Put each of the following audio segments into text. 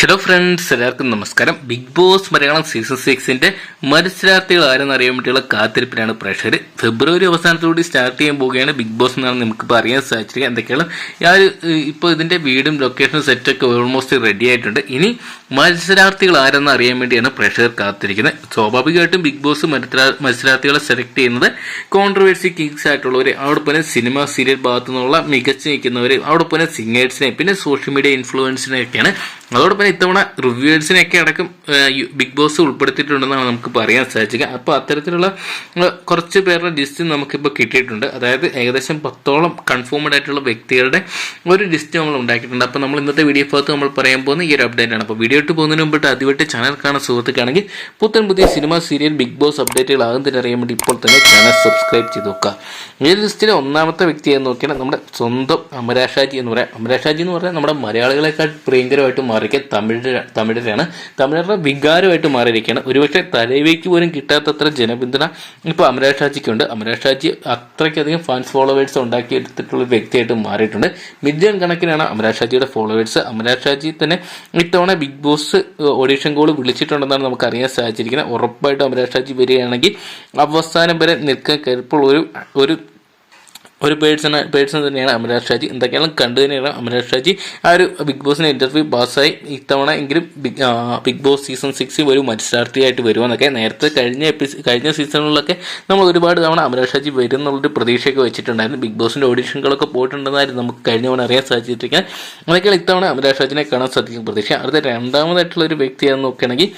Hello friends എല്ലാവർക്കും നമസ്കാരം. Big Boss Malayalam season സിക്സിന്റെ മത്സരാർത്ഥികൾ ആരെന്ന് അറിയാൻ വേണ്ടിയുള്ള കാത്തിരിപ്പിലാണ് പ്രഷർ ഫെബ്രുവരി അവസാനത്തോടെ സ്റ്റാർട്ട് ചെയ്യാൻ പോവുകയാണ് ബിഗ് ബോസ് എന്നാണ് നമുക്കിപ്പോൾ അറിയാൻ സാധിച്ചിരിക്കുക എന്തൊക്കെയാണ്? ഞാൻ ഇപ്പോൾ ഇതിന്റെ വീടും ലൊക്കേഷനും സെറ്റൊക്കെ ഓൾമോസ്റ്റ് റെഡി ആയിട്ടുണ്ട്. ഇനി മത്സരാർത്ഥികൾ ആരെന്ന് അറിയാൻ വേണ്ടിയാണ് പ്രഷർ കാത്തിരിക്കുന്നത്. സ്വാഭാവികമായിട്ടും ബിഗ് ബോസ് മത്സരാർത്ഥികളെ സെലക്ട് ചെയ്യുന്നത് കോൺട്രവേഴ്സി കിങ്സ് ആയിട്ടുള്ളവർ അവിടെ പോലെ സിനിമ സീരിയൽ ഭാഗത്തു നിന്നുള്ള മികച്ചു നിൽക്കുന്നവർ അവിടെ പോലെ സിംഗേഴ്സിനെ പിന്നെ സോഷ്യൽ മീഡിയ ഇൻഫ്ലുവൻസിനെയൊക്കെയാണ് അതോടൊപ്പം ഇത്തവണ റിവ്യൂവേഴ്സിനെയൊക്കെ അടക്കം ബിഗ് ബോസ് ഉൾപ്പെടുത്തിയിട്ടുണ്ടെന്നാണ് നമുക്ക് പറയാൻ സാധിക്കുക അപ്പോൾ അത്തരത്തിലുള്ള കുറച്ച് പേരുടെ ലിസ്റ്റ് നമുക്കിപ്പോൾ കിട്ടിയിട്ടുണ്ട്. അതായത് ഏകദേശം പത്തോളം കൺഫേംഡ് ആയിട്ടുള്ള വ്യക്തികളുടെ ഒരു ലിസ്റ്റ് നമ്മൾ ഉണ്ടാക്കിയിട്ടുണ്ട്. അപ്പോൾ നമ്മൾ ഇന്നത്തെ വീഡിയോ ഭാഗത്ത് നമ്മൾ പറയാൻ പോകുന്ന ഈ ഒരു അപ്ഡേറ്റ് ആണ്. അപ്പോൾ വീഡിയോ ഇട്ട് പോകുന്നതിന് മുമ്പിട്ട് ആദ്യമായിട്ട് ചാനൽ കാണാൻ സുഹൃത്തുക്കാണെങ്കിൽ പുത്തൻ പുതിയ സിനിമ സീരിയൽ ബിഗ് ബോസ് അപ്ഡേറ്റുകൾ ആകും തന്നെ അറിയാൻ വേണ്ടി ഇപ്പോൾ തന്നെ ചാനൽ സബ്സ്ക്രൈബ് ചെയ്ത് നോക്കുക. ഈ ലിസ്റ്റിലെ ഒന്നാമത്തെ വ്യക്തി എന്ന് നോക്കിയാൽ നമ്മുടെ സ്വന്തം അമരാഷാജി എന്ന് പറയാം. അമരാഷാജി എന്ന് പറഞ്ഞാൽ നമ്മുടെ മലയാളികളെക്കാൾ പ്രിയങ്കരമായിട്ട് മാറിയിരിക്കുക തമിഴ് തമിഴരാണ് തമിഴരുടെ വികാരമായിട്ട് മാറിയിരിക്കുകയാണ് ഒരുപക്ഷെ തലവേക്ക് പോലും കിട്ടാത്തത്ര ജനപിന്തുണ ഇപ്പോൾ അമരാഷാജിക്കുണ്ട് അമരാഷാജി അത്രയ്ക്കധികം ഫാൻസ് ഫോളോവേഴ്സ് ഉണ്ടാക്കിയെടുത്തിട്ടുള്ള വ്യക്തിയായിട്ട് മാറിയിട്ടുണ്ട്. മില്യൺ കണക്കിനാണ് അമരാഷാജിയുടെ ഫോളോവേഴ്സ് അമരാഷാജി തന്നെ ഇത്തവണ ബിഗ് ബോസ് ഓഡീഷൻ കോൾ വിളിച്ചിട്ടുണ്ടെന്നാണ് നമുക്ക് അറിയാൻ സാധിച്ചിരിക്കുന്നത്. ഉറപ്പായിട്ടും അമരാഷാജി വരികയാണെങ്കിൽ അവസാനം വരെ നിൽക്കാൻ കരുപ്പുള്ള ഒരു ഒരു ഒരു പേഴ്സൺ പേഴ്സൺ തന്നെയാണ് അമരാജ് ഷാജി. എന്തൊക്കെയാണ് കണ്ടു തന്നെയാണ് അമരാജ് ഷാജി. ആ ഒരു ബിഗ് ബോസിന് ഇന്റർവ്യൂ പാസ്സായി. ഇത്തവണ എങ്കിലും ബിഗ് ബിഗ് ബോസ് സീസൺ സിക്സിൽ ഒരു മത്സരാർത്ഥിയായിട്ട് വരുമെന്നൊക്കെ നേരത്തെ കഴിഞ്ഞ എപ്പിസോ കഴിഞ്ഞ സീസണുകളിലൊക്കെ നമ്മൾ ഒരുപാട് തവണ അമരാജ് ഷാജി വരും എന്നുള്ളൊരു പ്രതീക്ഷയൊക്കെ വെച്ചിട്ടുണ്ടായിരുന്നു. ബിഗ് ബോസിന്റെ ഓഡീഷനുകളൊക്കെ പോയിട്ടുണ്ടെന്നായിരുന്നു നമുക്ക് കഴിഞ്ഞ തവണ അറിയാൻ സാധിച്ചിരിക്കാൻ അതൊക്കെയാണ് ഇത്തവണ അമരാജ് ഷാജിനെ കാണാൻ സാധിക്കും പ്രതീക്ഷ. അടുത്ത രണ്ടാമതായിട്ടുള്ള ഒരു വ്യക്തിയാണെന്ന് നോക്കുകയാണെങ്കിൽ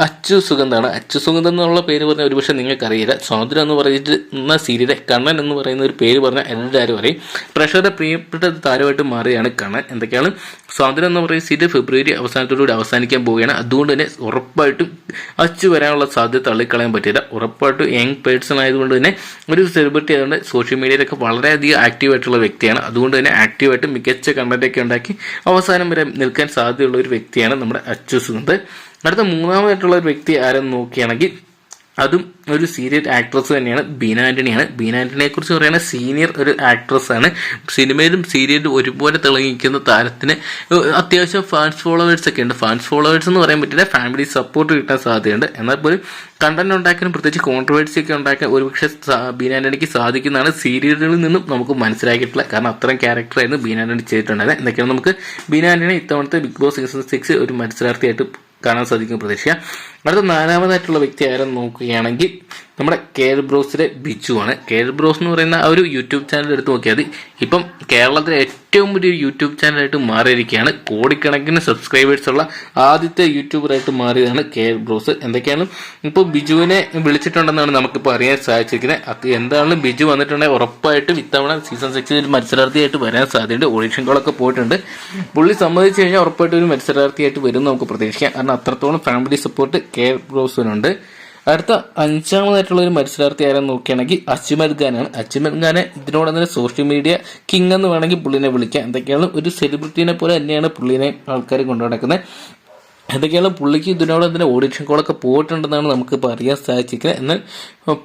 അച്ചു സുഗന്ധാണ്. അച്ചു സുഗന്ധം എന്നുള്ള പേര് പറഞ്ഞാൽ ഒരുപക്ഷെ നിങ്ങൾക്കറിയില്ല. സ്വാതന്ത്ര്യം എന്ന് പറയുന്ന സീരിയലെ കണ്ണൻ എന്ന് പറയുന്ന ഒരു പേര് പറഞ്ഞാൽ എല്ലാവരും അറിയും. പ്രഷറുടെ പ്രിയപ്പെട്ട താരമായിട്ട് മാറിയാണ് കാണാൻ എന്തൊക്കെയാണ്? സ്വാതന്ത്ര്യം എന്ന് പറയുന്ന സീറ്റ് ഫെബ്രുവരി അവസാനത്തോടുകൂടി അവസാനിക്കാൻ പോവുകയാണ്. അതുകൊണ്ട് തന്നെ ഉറപ്പായിട്ടും അച്ചു വരാനുള്ള സാധ്യത തള്ളിക്കളയാൻ പറ്റില്ല. ഉറപ്പായിട്ടും യങ് പേഴ്സൺ ആയതുകൊണ്ട് തന്നെ ഒരു സെലിബ്രിറ്റി ആയതുകൊണ്ട് സോഷ്യൽ മീഡിയയിലൊക്കെ വളരെയധികം ആക്റ്റീവ് ആയിട്ടുള്ള വ്യക്തിയാണ്. അതുകൊണ്ട് തന്നെ ആക്റ്റീവായിട്ട് മികച്ച കണ്ടന്റൊക്കെ ഉണ്ടാക്കി അവസാനം വരെ നിൽക്കാൻ സാധ്യതയുള്ള ഒരു വ്യക്തിയാണ് നമ്മുടെ അച്ചു സുഗന്ധ് അടുത്ത മൂന്നാമതായിട്ടുള്ള ഒരു വ്യക്തി ആരെന്ന് നോക്കുകയാണെങ്കിൽ അതും ഒരു സീരിയൽ ആക്ട്രസ് തന്നെയാണ് ബീന ആന്റണിയാണ് ബീന ആന്റണിയെ കുറിച്ച് പറയുന്ന സീനിയർ ഒരു ആക്ട്രസ് ആണ്. സിനിമയിലും സീരിയലിലും ഒരുപോലെ തിളങ്ങിക്കുന്ന താരത്തിന് അത്യാവശ്യം ഫാൻസ് ഫോളോവേഴ്സ് ഒക്കെ ഉണ്ട്. ഫാൻസ് ഫോളോവേഴ്സ് എന്ന് പറയാൻ പറ്റില്ല ഫാമിലി സപ്പോർട്ട് കിട്ടാൻ സാധ്യതയുണ്ട്. എന്നാൽ പോലും കണ്ടന്റ് ഉണ്ടാക്കാനും പ്രത്യേകിച്ച് കോൺട്രവേഴ്സി ഒക്കെ ഉണ്ടാക്കാൻ ഒരുപക്ഷെ ബീന ആന്റണിക്ക് സാധിക്കുന്നതാണ് സീരിയലുകളിൽ നിന്നും നമുക്ക് മനസ്സിലാക്കിയിട്ടുള്ള കാരണം അത്രയും ക്യാരക്ടറായിരുന്നു ബീന ആന്റണി ചെയ്തിട്ടുണ്ടായിരുന്നത്. എന്തൊക്കെയാണ് നമുക്ക് ബീന ആന്റണി ഇത്തവണത്തെ ബിഗ് ബോസ് സീസൺ സിക്സ് ഒരു മത്സരാർത്ഥിയായിട്ട് കാണാൻ സാധിക്കും പ്രതീക്ഷ. അടുത്ത നാലാമതായിട്ടുള്ള വ്യക്തി ആരെന്ന് നോക്കുകയാണെങ്കിൽ നമ്മുടെ കെയർ ബ്രോസിലെ ബിജു ആണ്. കെയർ ബ്രോസ് എന്ന് പറയുന്ന ആ ഒരു യൂട്യൂബ് ചാനൽ എടുത്ത് നോക്കിയാൽ മതി. ഇപ്പം കേരളത്തിലെ ഏറ്റവും വലിയ യൂട്യൂബ് ചാനലായിട്ട് മാറിയിരിക്കുകയാണ്. കോടിക്കണക്കിന് സബ്സ്ക്രൈബേഴ്സ് ഉള്ള ആദ്യത്തെ യൂട്യൂബറായിട്ട് മാറിയതാണ് കെയർ ബ്രോസ്. എന്തൊക്കെയാണ്? ഇപ്പോൾ ബിജുവിനെ വിളിച്ചിട്ടുണ്ടെന്നാണ് നമുക്കിപ്പോൾ അറിയാൻ സാധിച്ചിരിക്കുന്നത്. അത് എന്താണെങ്കിലും ബിജു വന്നിട്ടുണ്ടെങ്കിൽ ഉറപ്പായിട്ടും ഇത്തവണ സീസൺ സിക്സിൽ ഒരു മത്സരാർത്ഥിയായിട്ട് വരാൻ സാധ്യതയുണ്ട്. ഓഡിഷൻ കോളൊക്കെ പോയിട്ടുണ്ട്. പുള്ളി സമ്മതിച്ചു കഴിഞ്ഞാൽ ഉറപ്പായിട്ടും ഒരു മത്സരാർത്ഥിയായിട്ട് വരും നമുക്ക് പ്രതീക്ഷിക്കാം. കാരണം അത്രത്തോളം ഫാമിലി സപ്പോർട്ട് കെ ബ്രോസിനുണ്ട്. അടുത്ത അഞ്ചാമതായിട്ടുള്ള ഒരു മത്സരാർത്ഥി ആരെന്ന് നോക്കുകയാണെങ്കിൽ അജ്മൽ ഖാനാണ് അജ്മൽ ഖാനെ ഇതിനോട് തന്നെ സോഷ്യൽ മീഡിയ കിങ് എന്ന് വേണമെങ്കിൽ പുള്ളിനെ വിളിക്കാം. എന്തൊക്കെയാണ് ഒരു സെലിബ്രിറ്റീനെ പോലെ തന്നെയാണ് പുള്ളിനെ ആൾക്കാർ കൊണ്ടു നടക്കുന്നത് എന്തൊക്കെയാണ് പുള്ളിക്ക് ഇതിനോട് തന്നെ ഓഡിഷൻ കോളൊക്കെ പോയിട്ടുണ്ടെന്നാണ് നമുക്കിപ്പോൾ അറിയാൻ സാധിച്ചിരിക്കുന്നത്. എന്നാൽ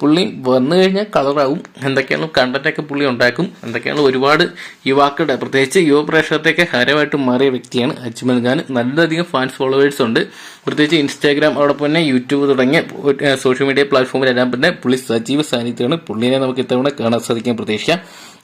പുള്ളി വന്നു കഴിഞ്ഞാൽ കളറാവും എന്തൊക്കെയാണ് കണ്ടന്റൊക്കെ പുള്ളി ഉണ്ടാക്കും. എന്തൊക്കെയാണ് ഒരുപാട് യുവാക്കളുടെ പ്രത്യേകിച്ച് യുവ പ്രേക്ഷകത്തെയൊക്കെ ഹരമായിട്ട് മാറിയ വ്യക്തിയാണ് അജ്മൽ ഖാൻ. നല്ലധികം ഫാൻസ് ഫോളോവേഴ്സ് ഉണ്ട്. പ്രത്യേകിച്ച് ഇൻസ്റ്റാഗ്രാം അതോടൊപ്പം തന്നെ യൂട്യൂബ് തുടങ്ങിയ സോഷ്യൽ മീഡിയ പ്ലാറ്റ്ഫോമിലെല്ലാം പിന്നെ പുള്ളി സജീവ സാന്നിധ്യമാണ്. പുള്ളിനെ നമുക്ക് ഇത്തവണ കാണാൻ സാധിക്കാൻ പ്രതീക്ഷിക്കാം.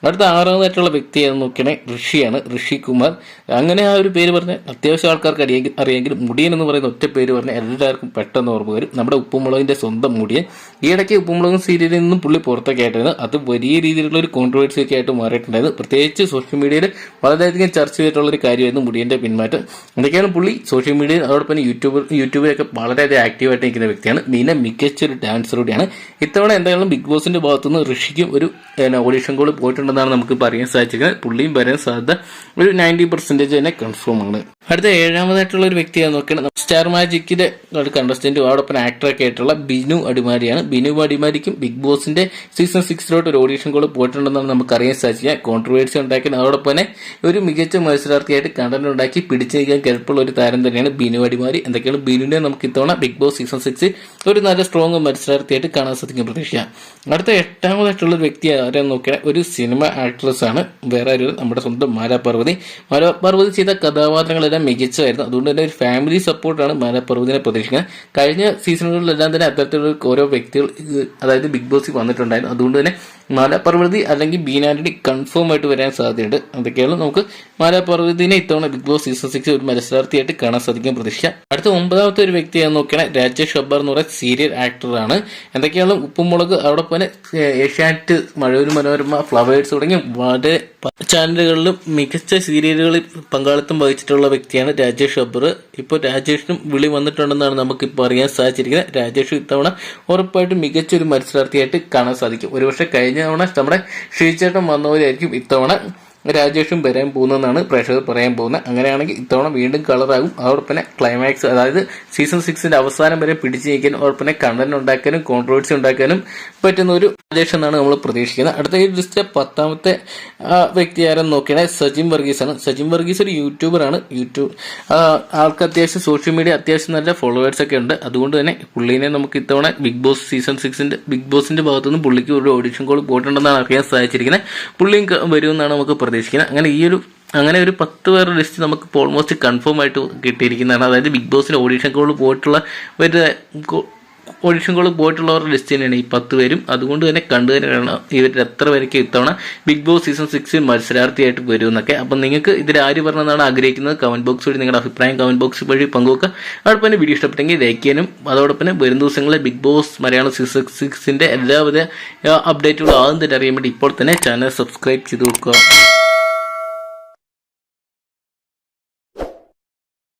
അടുത്ത ആറാമതായിട്ടുള്ള വ്യക്തി എന്ന് നോക്കിയാണെ ഋഷിയാണ് ഋഷി കുമാർ അങ്ങനെ ആ ഒരു പേര് പറഞ്ഞ അത്യാവശ്യം ആൾക്കാർക്ക് അറിയെങ്കിൽ അറിയാമെങ്കിൽ മുടിയൻ എന്ന് പറയുന്ന ഒറ്റ പേര് പറഞ്ഞാൽ എല്ലാവർക്കും പെട്ടെന്ന് ഓർമ്മ വരും. നമ്മുടെ ഉപ്പുമുളകിന്റെ സ്വന്തം മുടിയൻ. ഈ ഇടയ്ക്ക് ഉപ്പുമുളകും സീരിയലിൽ നിന്നും പുള്ളി പുറത്തൊക്കെ ആയിട്ടായിരുന്നു. അത് വലിയ രീതിയിലുള്ള ഒരു കോൺട്രവേഴ്സി ഒക്കെ ആയിട്ട് മാറിയിട്ടുണ്ടായിരുന്നു. പ്രത്യേകിച്ച് സോഷ്യൽ മീഡിയയിൽ വളരെയധികം ചർച്ച ചെയ്തിട്ടുള്ള ഒരു കാര്യമായിരുന്നു മുടിയന്റെ പിന്മാറ്റം. എന്തൊക്കെയാണ് പുള്ളി സോഷ്യൽ മീഡിയയിൽ അതോടൊപ്പം തന്നെ യൂട്യൂബ് യൂട്യൂബിലൊക്കെ വളരെയധികം ആക്റ്റീവായിട്ട് നിൽക്കുന്ന വ്യക്തിയാണ്. മീനെ മികച്ച ഒരു ഡാൻസർ കൂടിയാണ്. ഇത്തവണ എന്തായാലും ബിഗ് ബോസിന്റെ ഭാഗത്തുനിന്ന് ഋഷിക്കും ഒരു ഓഡീഷൻ കോൾ പോയിട്ടുണ്ടെന്നാണ് നമുക്ക് പറയാൻ സാധിച്ചിരിക്കുന്നത് പുള്ളിയും വരാൻ സാധ്യത ഒരു നയന്റി പെർസെന്റേജ് തന്നെ കൺഫേം ആണ്. അടുത്ത ഏഴാമതായിട്ടുള്ള ഒരു വ്യക്തിയെ നോക്കിയാണ് സ്റ്റാർ മാജിക്കിന്റെ കണ്ടസ്റ്റന്റ് അതോടൊപ്പം ആക്ടറൊക്കെ ആയിട്ടുള്ള ബിനു അടിമാരിയാണ് ബിനു അടിമാരിക്കും ബിഗ് ബോസിന്റെ സീസൺ സിക്സിലോട്ട് ഒരു ഓഡിഷൻ കോൾ പോയിട്ടുണ്ടെന്നാണ് നമുക്ക് അറിയാൻ സാധിക്കുക കോൺട്രവേഴ്സി ഉണ്ടാക്കി അതോടൊപ്പം തന്നെ ഒരു മികച്ച മത്സരാർത്ഥിയായിട്ട് കണ്ടന്റ് ഉണ്ടാക്കി പിടിച്ചു നീക്കാൻ ഒരു താരം തന്നെയാണ് ബിനു അടിമാരി എന്തൊക്കെയാണ് ബിനുവിനെ നമുക്ക് ഇത്തവണ ബിഗ് ബോസ് സീസൺ സിക്സ് ഒരു നല്ല സ്ട്രോങ് മത്സരാർത്ഥിയായിട്ട് കാണാൻ സാധിക്കും പ്രതീക്ഷിക്കാം അടുത്ത എട്ടാമതായിട്ടുള്ള ഒരു വ്യക്തി ആരെന്ന് നോക്കിയാൽ ഒരു സിനിമ മനോരമ ആക്ട്രസ് ആണ്. വേറെ ഒരു നമ്മുടെ സ്വന്തം മാല പാർവതി ചെയ്ത കഥാപാത്രങ്ങളെല്ലാം മികച്ചതായിരുന്നു. അതുകൊണ്ട് തന്നെ ഒരു ഫാമിലി സപ്പോർട്ടാണ് മാല പാർവതിനെ പ്രതീക്ഷിക്കുന്നത്. കഴിഞ്ഞ സീസണുകളിലെല്ലാം തന്നെ അത്തരത്തിലുള്ള ഓരോ വ്യക്തികൾ അതായത് ബിഗ് ബോസിൽ വന്നിട്ടുണ്ടായിരുന്നു. അതുകൊണ്ട് തന്നെ മാലാപർവതി അല്ലെങ്കിൽ ബീനാന്റണി കൺഫേം ആയിട്ട് വരാൻ സാധ്യതയുണ്ട്. അതൊക്കെയാണ് നമുക്ക് മാലാപർവതിനെ ഇത്തവണ ബിഗ് ബോസ് സീസൺ സിക്സ് ഒരു മത്സരാർത്ഥിയായിട്ട് കാണാൻ സാധിക്കും പ്രതീക്ഷ. അടുത്ത ഒമ്പതാമത്തെ ഒരു വ്യക്തിയാണെന്ന് നോക്കിയാണ് രാജേഷ് ഷബ്ബർ എന്ന് പറയുന്ന സീരിയൽ ആക്ടറാണ് എന്തൊക്കെയാണ് ഉപ്പുമുളക് അവിടെ പോലെ ഏഷ്യാനെറ്റ് മഴയൊരു മനോരമ ഫ്ലവേഴ്സ് തുടങ്ങിയ വളരെ ചാനലുകളിലും മികച്ച സീരിയലുകളിൽ പങ്കാളിത്തം വഹിച്ചിട്ടുള്ള വ്യക്തിയാണ് രാജേഷ് അബ്ബർ ഇപ്പോൾ രാജേഷിനും വിളി വന്നിട്ടുണ്ടെന്നാണ് നമുക്ക് ഇപ്പോൾ അറിയാൻ സാധിച്ചിരിക്കുന്നത്. രാജേഷ് ഇത്തവണ ഉറപ്പായിട്ടും മികച്ച ഒരു മത്സരാർത്ഥിയായിട്ട് കാണാൻ സാധിക്കും. ഒരുപക്ഷെ കഴിഞ്ഞ തവണ നമ്മുടെ ശ്രീചേട്ടൻ വന്നവരായിരിക്കും ഇത്തവണ. രാജേഷും വരാൻ പോകുന്നതെന്നാണ് പ്രേക്ഷകർ പറയാൻ പോകുന്നത്. അങ്ങനെയാണെങ്കിൽ ഇത്തവണ വീണ്ടും കളറാകും. അതോടൊപ്പം ക്ലൈമാക്സ് അതായത് സീസൺ സിക്സിന്റെ അവസാനം വരെ പിടിച്ചു നീക്കാനും അതോടൊപ്പം കണ്ടന്റ് ഉണ്ടാക്കാനും കോൺട്രവേഴ്സി ഉണ്ടാക്കാനും പറ്റുന്ന ഒരു രാജേഷ് എന്നാണ് നമ്മൾ പ്രതീക്ഷിക്കുന്നത്. അടുത്ത ഈ ലിസ്റ്റിലെ പത്താമത്തെ വ്യക്തി ആരെന്ന് നോക്കിയാൽ സജിൻ വർഗീസ് ആണ്. സജിൻ വർഗീസ് ഒരു യൂട്യൂബറാണ് യൂട്യൂബ് ആൾക്ക് അത്യാവശ്യം സോഷ്യൽ മീഡിയ അത്യാവശ്യം നല്ല ഫോളോവേഴ്സ് ഒക്കെ ഉണ്ട്. അതുകൊണ്ട് തന്നെ പുള്ളീനെ നമുക്ക് ഇത്തവണ ബിഗ് ബോസ് സീസൺ സിക്സിന്റെ ബിഗ് ബോസിന്റെ ഭാഗത്തുനിന്ന് പുള്ളിക്ക് ഒരു ഓഡിഷൻ കോൾ പോയിട്ടുണ്ടെന്നാണ് അറിയാൻ സാധിച്ചിരിക്കുന്നത്. പുള്ളിയും വരുമെന്നാണ് നമുക്ക് പ്രതീക്ഷിക്കുന്നത് അങ്ങനെ ഈ ഒരു അങ്ങനെ ഒരു പത്ത് പേരുടെ ലിസ്റ്റ് നമുക്ക് ഇപ്പോൾ ഓൾമോസ്റ്റ് കൺഫേം ആയിട്ട് കിട്ടിയിരിക്കുന്നതാണ്. അതായത് ബിഗ് ബോസിന് ഓഡീഷൻ കോൾ പോയിട്ടുള്ള ഒരു ഓഡീഷൻ കോൾ പോയിട്ടുള്ളവരുടെ ലിസ്റ്റ് തന്നെയാണ് ഈ പത്ത് പേരും. അതുകൊണ്ട് തന്നെ കണ്ടു തന്നെയാണ് ഇവരിൽ എത്ര പേരൊക്കെ ഇത്തവണ ബിഗ് ബോസ് സീസൺ സിക്സിൽ മത്സരാർത്ഥിയായിട്ട് വരും എന്നൊക്കെ. അപ്പം നിങ്ങൾക്ക് ഇതിൽ ആര് പറഞ്ഞതാണ് ആഗ്രഹിക്കുന്നത്? കമന്റ് ബോക്സ് വഴി നിങ്ങളുടെ അഭിപ്രായം കമന്റ് ബോക്സ് വഴി പങ്കുവെക്കുക. അതോടൊപ്പം തന്നെ വീഡിയോ ഇഷ്ടപ്പെട്ടെങ്കിൽ ലൈക്ക് ചെയ്യാനും അതോടൊപ്പം തന്നെ വരും ദിവസങ്ങളിൽ ബിഗ് ബോസ് മലയാളം സീസൺ സിക്സിന്റെ എല്ലാവിധ അപ്ഡേറ്റുകളും ആദ്യം തന്നെ അറിയാൻ വേണ്ടി ഇപ്പോൾ തന്നെ ചാനൽ സബ്സ്ക്രൈബ് ചെയ്ത് കൊടുക്കുക